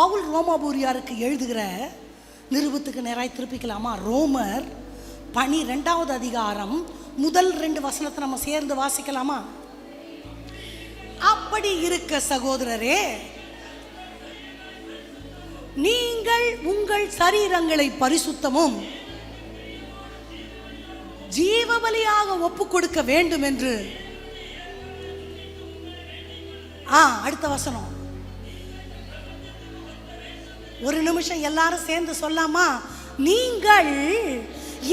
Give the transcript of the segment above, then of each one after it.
பவுல் ரோமாபூரியாருக்கு எழுதுகிற நிருபத்துக்கு நேராக திருப்பிக்கலாமா? ரோமர் பனி ரெண்டாவது அதிகாரம் முதல் ரெண்டு வசனத்தை நம்ம சேர்ந்து வாசிக்கலாமா? அப்படி இருக்க சகோதரரே நீங்கள் உங்கள் சரீரங்களை பரிசுத்தமும் ஜீவபலியாக ஒப்பு கொடுக்க வேண்டும் என்று ஆ அடுத்த வசனம். ஒரு நிமிஷம் எல்லாரும் சேர்ந்து சொல்லாமா? நீங்கள்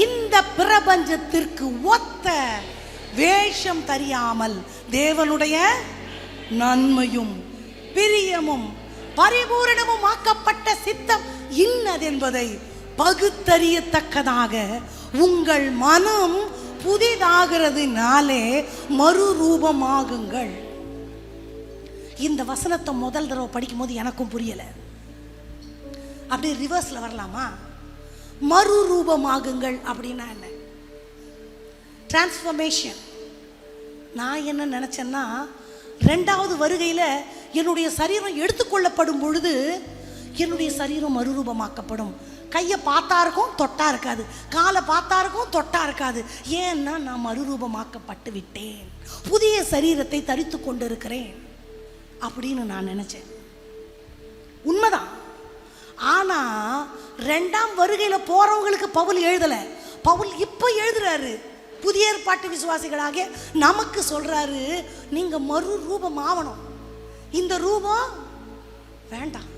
இந்த பிரபஞ்சத்திற்கு ஒத்த வேஷம் தெரியாமல் தேவனுடைய நன்மையும் பிரியமும் பரிபூரணமும் ஆக்கப்பட்ட சித்தம் இன்னதென்பதை பகுத்தறியத்தக்கதாக உங்கள் மனம் புதிதாகிறதுனாலே மறுரூபமாகுங்கள். இந்த வசனத்தை முதல் தடவை படிக்கும்போது எனக்கும் புரியலை. அப்படியே ரிவர்ஸில் வரலாமா? மறுரூபமாகுங்கள் அப்படின்னா என்ன? டிரான்ஸ்ஃபர்மேஷன் நான் என்ன நினச்சேன்னா ரெண்டாவது வருகையில் என்னுடைய சரீரம் எடுத்துக்கொள்ளப்படும் பொழுது என்னுடைய சரீரம் மறுரூபமாக்கப்படும். கையை பார்த்தா இருக்கும் தொட்டா இருக்காது. காலை பார்த்தா இருக்கும் தொட்டா இருக்காது. ஏன்னா நான் மறுரூபமாக்கப்பட்டு விட்டேன். புதிய சரீரத்தை தரித்து கொண்டிருக்கிறேன் அப்படின்னு நான் நினச்சேன். உண்மைதான். ஆனால் ரெண்டாம் வருகையில் போகிறவங்களுக்கு பவுல் எழுதலை. பவுல் இப்போ எழுதுறாரு. புதிய ஏற்பாட்டு விசுவாசிகளாக நமக்கு சொல்கிறாரு நீங்கள் மறு ரூபம் ஆவணும். இந்த ரூபம் வேண்டாம்.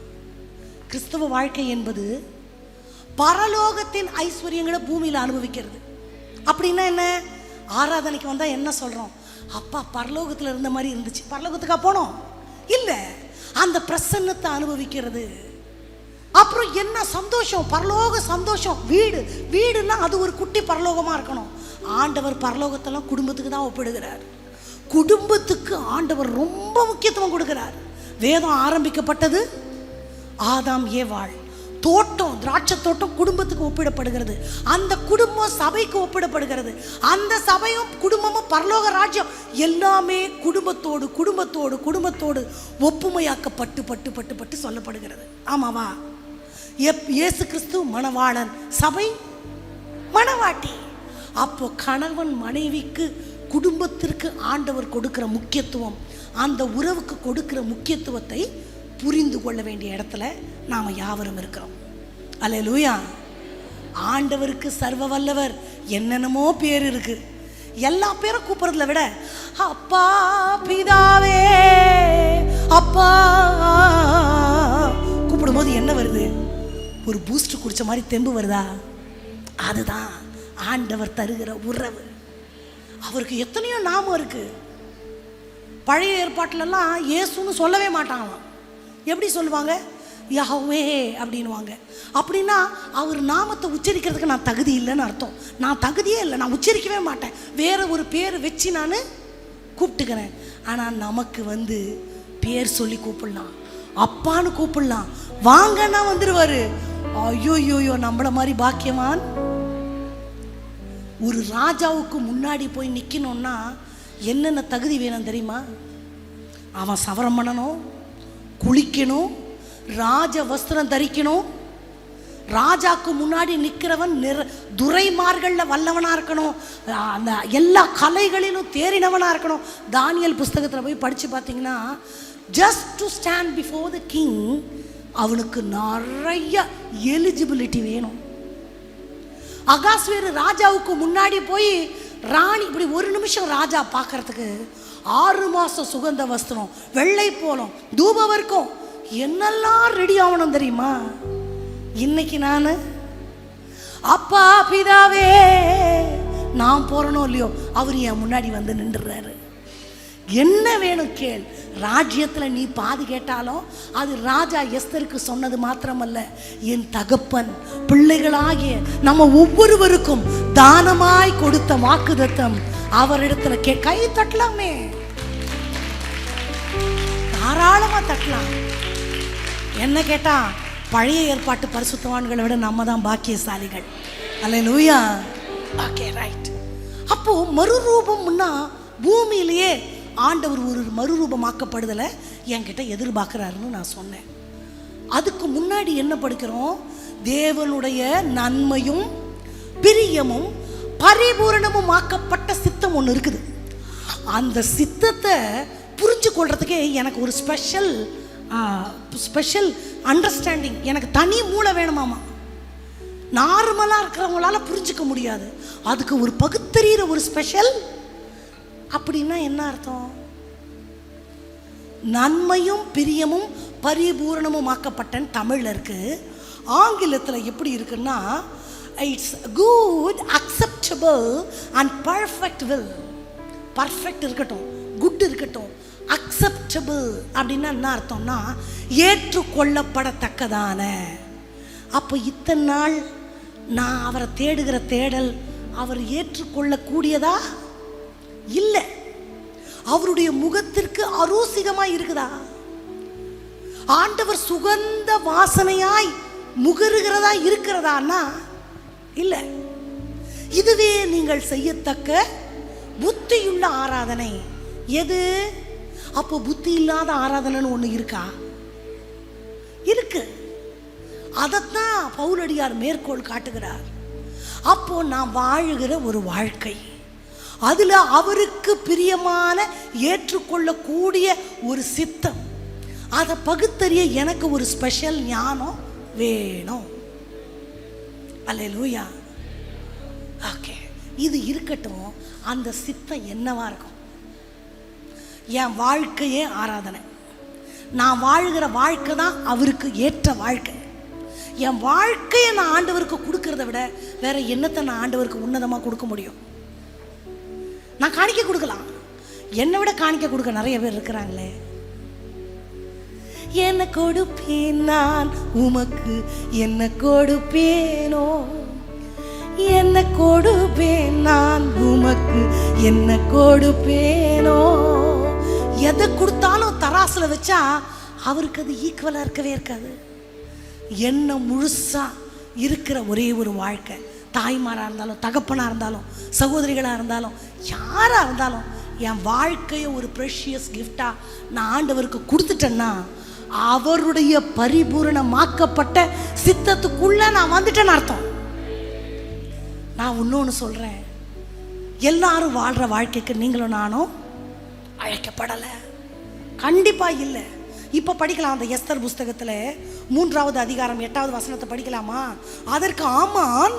கிறிஸ்தவ வாழ்க்கை என்பது பரலோகத்தின் ஐஸ்வர்யங்களை பூமியில் அனுபவிக்கிறது. அப்படின்னா என்ன? ஆராதனைக்கு வந்தால் என்ன சொல்கிறோம் அப்பா பரலோகத்தில் இருந்த மாதிரி இருந்துச்சு. பரலோகத்துக்காக போனோம்? இல்லை. அந்த பிரசன்னத்தை அனுபவிக்கிறது. அப்புறம் என்ன சந்தோஷம்? பரலோக சந்தோஷம். வீடு. வீடுன்னா அது ஒரு குட்டி பரலோகமாக இருக்கணும். ஆண்டவர் பரலோகத்தெல்லாம் குடும்பத்துக்கு தான் ஒப்பிடுகிறார். குடும்பத்துக்கு ஆண்டவர் ரொம்ப முக்கியத்துவம் கொடுக்கிறார். வேதம் ஆரம்பிக்கப்பட்டது ஆதாம் ஏவாள். தோட்டம் திராட்சை தோட்டம் குடும்பத்துக்கு ஒப்பிடப்படுகிறது. அந்த குடும்பம் சபைக்கு ஒப்பிடப்படுகிறது. அந்த சபையும் குடும்பமும் பரலோக ராஜ்யம் எல்லாமே குடும்பத்தோடு குடும்பத்தோடு குடும்பத்தோடு ஒப்புமையாக்கப்பட்டு பட்டு பட்டு பட்டு சொல்லப்படுகிறது. ஆமாவா? எப் இயேசு கிறிஸ்து மணவாளன் சபை மணவாட்டி. அப்போ கணவன் மனைவிக்கு குடும்பத்திற்கு ஆண்டவர் கொடுக்கிற முக்கியத்துவம் அந்த உறவுக்கு கொடுக்கிற முக்கியத்துவத்தை புரிந்து கொள்ள வேண்டிய இடத்துல நாம் யாவரும் இருக்கிறோம். அல்ல லூயா ஆண்டவருக்கு சர்வ வல்லவர். என்னென்னமோ பேர் இருக்கு. எல்லா பேரும் கூப்பிடுறதுல விட அப்பா பிதாவே அப்பா கூப்பிடும்போது என்ன வருது? ஒரு பூஸ்ட் குடித்த மாதிரி தெம்பு வருதா? அதுதான் ஆண்டவர் தருகிற உறவு. அவருக்கு எத்தனையோ நாமம் இருக்குது பழைய ஏற்பாட்டிலலாம் இயேசுன்னு சொல்லவே மாட்டாங்களாம். எப்படி சொல்லுவாங்க? யாவே அப்படின்வாங்க அப்படின்னா அவர் நாமத்தை உச்சரிக்கிறதுக்கு நான் தகுதி இல்லைன்னு அர்த்தம். நான் தகுதியே இல்லை நான் உச்சரிக்கவே மாட்டேன். வேற ஒரு பேர் வச்சு நான் கூப்பிட்டுக்கிறேன். ஆனால் நமக்கு வந்து பேர் சொல்லி கூப்பிடலாம். அப்பான்னு கூப்பிடலாம். வாங்கன்னா வந்துடுவார் ஐயோயோயோ நம்மள மாதிரி பாக்கியவான்? ஒரு ராஜாவுக்கு முன்னாடி போய் நிற்கணும்னா என்னென்ன தகுதி வேணும் தெரியுமா? அவன் சவரம் பண்ணணும் குளிக்கணும் ராஜ வஸ்திரம் தரிக்கணும். ராஜாக்கு முன்னாடி நிற்கிறவன் நிற துரைமார்களில் வல்லவனாக இருக்கணும். அந்த எல்லா கலைகளிலும் தேறினவனாக இருக்கணும். தானியல் புஸ்தகத்தில் போய் படித்து பார்த்தீங்கன்னா just to stand before the king அவனுக்கு நிறைய எலிஜிபிலிட்டி வேணும். அகாஸ்வேரு ராஜாவுக்கு முன்னாடி போய் ராணி இப்படி ஒரு நிமிஷம் ராஜா பார்க்கறதுக்கு ஆறு மாதம் சுகந்த வஸ்திரம் வெள்ளை போலும் தூபவர்க்கம் என்னெல்லாம் ரெடி ஆகணும் தெரியுமா? இன்னைக்கு நான்? அப்பா பிதாவே நான் போறனோ இல்லையோ அவர் என் முன்னாடி வந்து நின்றுறாரு. என்ன வேணும் கேள். ராஜ்யத்தில் நீ பாதி கேட்டாலும் அது ராஜா எஸ்தருக்கு சொன்னது மாத்திரமல்ல. என் தகப்பன் பிள்ளைகளாகிய நம்ம ஒவ்வொருவருக்கும் தானமாய் கொடுத்த வாக்குதத்தம் அவரிடத்துல கே கை தட்டலாமே. தாராளமா தட்டலாம். என்ன கேட்டா பழைய ஏற்பாட்டு பரிசுத்தவான்களை விட நம்ம தான் பாக்கியசாலிகள். அல்ல லூயா ஓகே ரைட் அப்போ மறுரூபம்னா பூமியிலேயே ஆண்டவர் ஒரு மறுரூபமாக்கப்படுதலை என்கிட்ட எதிர்பார்க்குறாருன்னு நான் சொன்னேன். அதுக்கு முன்னாடி என்ன படிக்கிறோம்? தேவனுடைய நன்மையும் பிரியமும் பரிபூரணமும் ஆக்கப்பட்ட சித்தம் ஒன்று இருக்குது. அந்த சித்தத்தை புரிஞ்சு கொள்றதுக்கே எனக்கு ஒரு ஸ்பெஷல் ஸ்பெஷல் அண்டர்ஸ்டாண்டிங் எனக்கு தனி மூளை வேணுமாமா. நார்மலாக இருக்கிறவங்களால புரிஞ்சுக்க முடியாது. அதுக்கு ஒரு பகுத்தறிகிற ஒரு ஸ்பெஷல் அப்படின்னா என்ன அர்த்தம்? நன்மையும் பிரியமும் பரிபூரணமும் ஆக்கப்பட்டன்னு தமிழில் இருக்கு. ஆங்கிலத்தில் எப்படி இருக்குன்னா it's good acceptable and perfect will perfect இருக்கட்டும் குட் இருக்கட்டும் அக்செப்டபிள் அப்படின்னா என்ன அர்த்தம்னா ஏற்றுக்கொள்ளப்படத்தக்கதான. அப்போ இத்தனை நாள் நான் அவரை தேடுகிற தேடல் அவர் ஏற்றுக்கொள்ளக்கூடியதா? இல்லை. அவருடைய முகத்திற்கு அரூசிகமா இருக்குதா? ஆண்டவர் சுகந்த வாசனையாய் முகருகிறதா இருக்கிறதான்னா? இல்லை. இதுவே நீங்கள் செய்யத்தக்க புத்தியுள்ள ஆராதனை. எது? அப்போ புத்தி இல்லாத ஆராதனைன்னு ஒன்று இருக்கா? இருக்கு. அதைத்தான் பவுலடியார் மேற்கோள் காட்டுகிறார். அப்போ நான் வாழுகிற ஒரு வாழ்க்கை. அதில் அவருக்கு பிரியமான ஏற்றுக்கொள்ளக்கூடிய ஒரு சித்தம். அதை பகுத்தறிய எனக்கு ஒரு ஸ்பெஷல் ஞானம் வேணும். அல்லேலூயா ஓகே இது இருக்கட்டும் அந்த சித்தம் என்னவா இருக்கும்? என் வாழ்க்கையே ஆராதனை. நான் வாழ்கிற வாழ்க்கை தான் அவருக்கு ஏற்ற வாழ்க்கை. என் வாழ்க்கையை நான் ஆண்டவருக்கு கொடுக்கறத விட வேற என்னத்தை நான் ஆண்டவருக்கு உன்னதமாக கொடுக்க முடியும்? நான் காணிக்க கொடுக்கலாம். என்னை விட காணிக்க கொடுக்க நிறைய பேர் இருக்கிறாங்களே. என்ன கொடுப்பேன் நான் உமக்கு என்ன கொடுப்பேனோ? என்ன கொடுப்பேன் நான் உமக்கு என்ன கொடுப்பேனோ? எதை கொடுத்தாலும் தராசில் வச்சா அவருக்கு அது ஈக்குவலாக இருக்கவே இருக்காது. என்ன முழுசா இருக்கிற ஒரே ஒரு வாழ்க்கை. தாய்மாராக இருந்தாலும் தகப்பனாக இருந்தாலும் சகோதரிகளாக இருந்தாலும் யாராக இருந்தாலும் என் வாழ்க்கையை ஒரு ப்ரெஷியஸ் கிஃப்டாக நான் ஆண்டவருக்கு கொடுத்துட்டேன்னா அவருடைய பரிபூரணமாக்கப்பட்ட சித்தத்துக்குள்ளே நான் வந்துட்டேன்னு அர்த்தம். நான் இன்னொன்று சொல்கிறேன் எல்லாரும் வாழ்கிற வாழ்க்கைக்கு நீங்களும் நானும் அழைக்கப்படலை. கண்டிப்பாக இல்லை. இப்போ படிக்கலாம் அந்த எஸ்தர் புஸ்தகத்தில் மூன்றாவது அதிகாரம் எட்டாவது வசனத்தை படிக்கலாமா? அதற்கு ஆமான்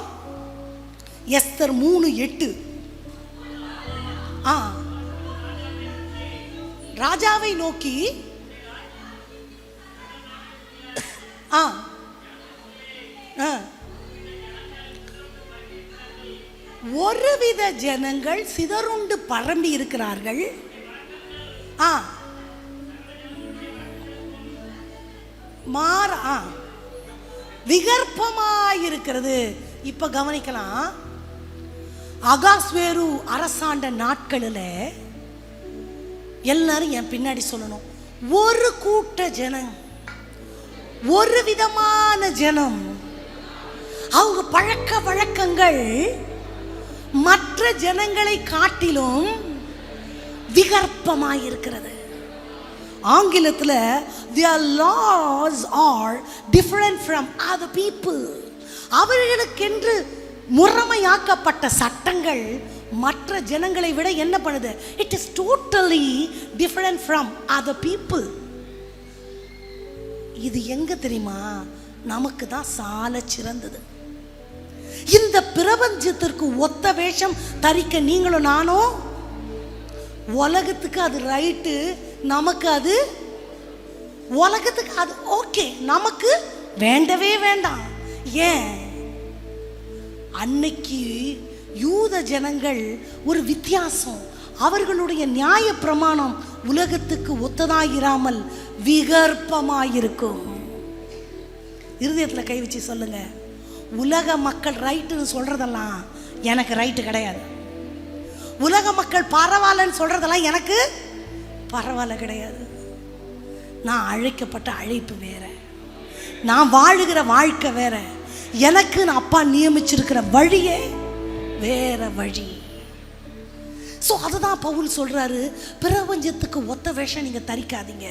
எஸ்தர் மூணு எட்டு. ஆ. ராஜாவை நோக்கி ஆ. ஆ. ஒருவித ஜனங்கள் சிதறுண்டு பரம்பி இருக்கிறார்கள். ஆ. மாற ஆ. விகற்பமாயிருக்கிறது. இப்ப கவனிக்கலாம். அகாஸ்வேரு அரசாண்ட நாட்களில் எல்லாரும் என் பின்னாடி சொல்லணும். ஒரு கூட்ட ஜனம் ஒரு விதமான ஜனம் அவங்க பழக்க வழக்கங்கள் மற்ற ஜனங்களை காட்டிலும் விகற்பமாயிருக்கிறது. ஆங்கிலத்தில் their laws are different from other people அவர்களுக்கென்று முறைமையாக்கப்பட்ட சட்டங்கள் மற்ற ஜனங்களை விட என்ன பண்ணுது? It is totally different from other people இது எங்க தெரியுமா? நமக்கு தான் சால சிறந்தது. இந்த பிரபஞ்சத்திற்கு ஒத்த வேஷம் தரிக்க நீங்களும் நானும் உலகத்துக்கு அது ரைட்டு நமக்கு அது உலகத்துக்கு அது ஓகே நமக்கு வேண்டவே வேண்டாம். ஏன்? அன்னைக்கு யூத ஜனங்கள் ஒரு வித்தியாசம். அவர்களுடைய நியாய பிரமாணம் உலகத்துக்கு ஒத்ததாயிராமல் விகற்பமாயிருக்கும். இருதயத்தில் கை வச்சு சொல்லுங்க. உலக மக்கள் ரைட்டுன்னு சொல்றதெல்லாம் எனக்கு ரைட்டு கிடையாது. உலக மக்கள் பரவாயில்லன்னு சொல்றதெல்லாம் எனக்கு பரவாயில்ல கிடையாது. நான் அழைக்கப்பட்ட அழைப்பு வேற. நான் வாழுகிற வாழ்க்கை வேற. எனக்கு நான் அப்பா நியமிச்சிருக்கிற வழியே வேற வழி. ஸோ அதுதான் பவுல் சொல்றாரு பிரபஞ்சத்துக்கு ஒத்த வேஷம் நீங்க தரிக்காதீங்க.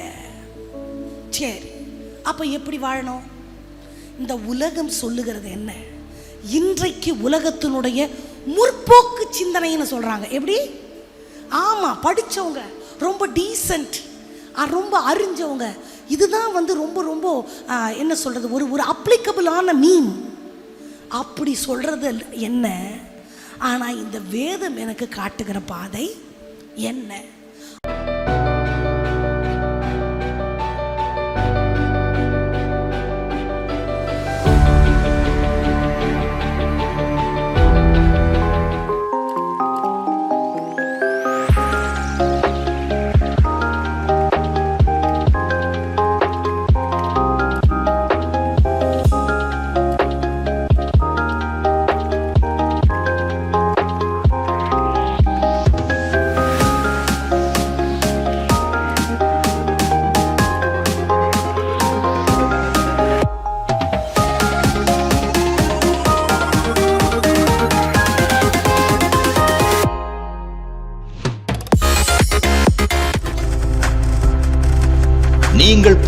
சரி அப்போ எப்படி வாழணும்? இந்த உலகம் சொல்லுகிறது என்ன? இன்றைக்கு உலகத்தினுடைய முற்போக்கு சிந்தனைன்னு சொல்கிறாங்க எப்படி? ஆமாம் படித்தவங்க ரொம்ப டீசன்ட் ரொம்ப அறிஞ்சவங்க. இதுதான் வந்து ரொம்ப ரொம்ப என்ன சொல்கிறது ஒரு ஒரு அப்ளிகபிளான மீன் அப்படி சொல்கிறது என்ன? ஆனால் இந்த வேதம் எனக்கு காட்டுகிற பாதை என்ன?